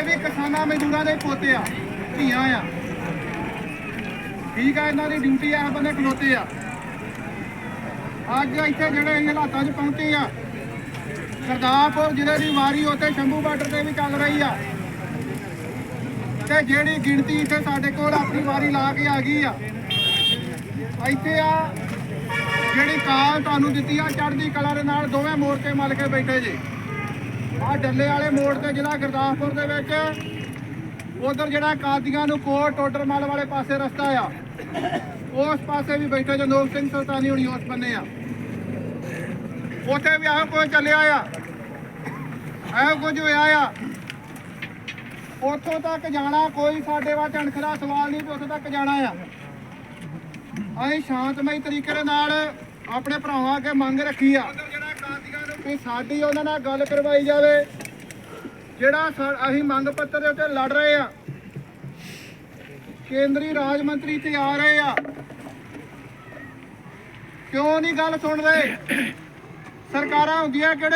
ਇਹ ਵੀ ਕਿਸਾਨਾਂ ਮਜ਼ਦੂਰਾਂ ਦੇ ਪੋਤੇ ਆ, ਧੀਆਂ ਆ। ਠੀਕ ਆ, ਇਹਨਾਂ ਦੀ ਡਿਊਟੀ ਆ ਬੰਦੇ ਖਲੋਤੇ ਆ। ਅੱਜ ਇੱਥੇ ਜਿਹੜੇ ਅਸੀਂ ਹਾਲਾਤਾਂ 'ਚ ਪਹੁੰਚੇ ਆ ਸਰਦਾਰਪੁਰ ਜ਼ਿਲ੍ਹੇ ਦੀ ਵਾਰੀ ਉੱਤੇ ਸ਼ੰਭੂ ਬਾਰਡਰ ਤੇ ਵੀ ਚੱਲ ਰਹੀ ਆ। ਤੇ ਜਿਹੜੀ ਗਿਣਤੀ ਇੱਥੇ ਸਾਡੇ ਕੋਲ ਆਪਣੀ ਵਾਰੀ ਲਾ ਕੇ ਆ ਗਈ ਆ, ਇੱਥੇ ਆ ਜਿਹੜੀ ਕਾਲ ਤੁਹਾਨੂੰ ਦਿੱਤੀ ਆ ਚੜ੍ਹਦੀ ਕਲਾ ਦੇ ਨਾਲ ਦੋਵੇਂ ਮੋਰਚੇ ਮਲ ਕੇ ਬੈਠੇ ਜੇ। ਆ ਡੱਲੇ ਵਾਲੇ ਮੋੜ ਤੇ ਜਿਹੜਾ ਗੁਰਦਾਸਪੁਰ ਦੇ ਵਿੱਚ। ਉਧਰ ਜਿਹੜਾ ਕਾਦੀਆਂ ਨੂੰ ਕੋਟ ਟੋਡਰਮਲ ਵਾਲੇ ਪਾਸੇ ਰਸਤਾ ਆ। ਉਸ ਪਾਸੇ ਵੀ ਬੈਠੇ ਜਨੋਬ ਸਿੰਘ ਸੁਲਤਾਨੀ ਹੁਣੀ, ਉਸ ਬੰਨੇ ਆ। ਉੱਥੇ ਵੀ ਆਹ ਕੋਈ ਚੱਲਿਆ ਆ। ਇਹੋ ਕੁਝ ਹੋਇਆ ਆ। ਉੱਥੋਂ ਤੱਕ ਜਾਣਾ ਕੋਈ ਸਾਡੇ ਵਾ ਝਣਖਦਾ ਸਵਾਲ ਨਹੀਂ ਵੀ ਉੱਥੋਂ ਤੱਕ ਜਾਣਾ ਆ। ਅਸੀਂ ਸ਼ਾਂਤਮਈ ਤਰੀਕੇ ਦੇ ਨਾਲ ਆਪਣੇ ਭਰਾਵਾਂ ਅੱਗੇ ਮੰਗ ਰੱਖੀ ਆ। ਕਿ ਸਾਡੀ ਉਹਨਾਂ ਨਾਲ ਗੱਲ ਕਰਵਾਈ ਜਾਵੇ, ਜਿਹੜਾ ਅਸੀਂ ਮੰਗ ਪੱਤਰ ਦੇ ਉੱਤੇ ਲੜ ਰਹੇ ਆ, ਕੇਂਦਰੀ ਰਾਜ ਮੰਤਰੀ ਤੇ ਆ ਰਹੇ ਆ, ਕਿਉਂ ਨਹੀਂ ਗੱਲ ਸੁਣ ਰਹੇ ਸਰਕਾਰਾਂ ਹੁੰਦੀਆਂ ਕਿਹੜੇ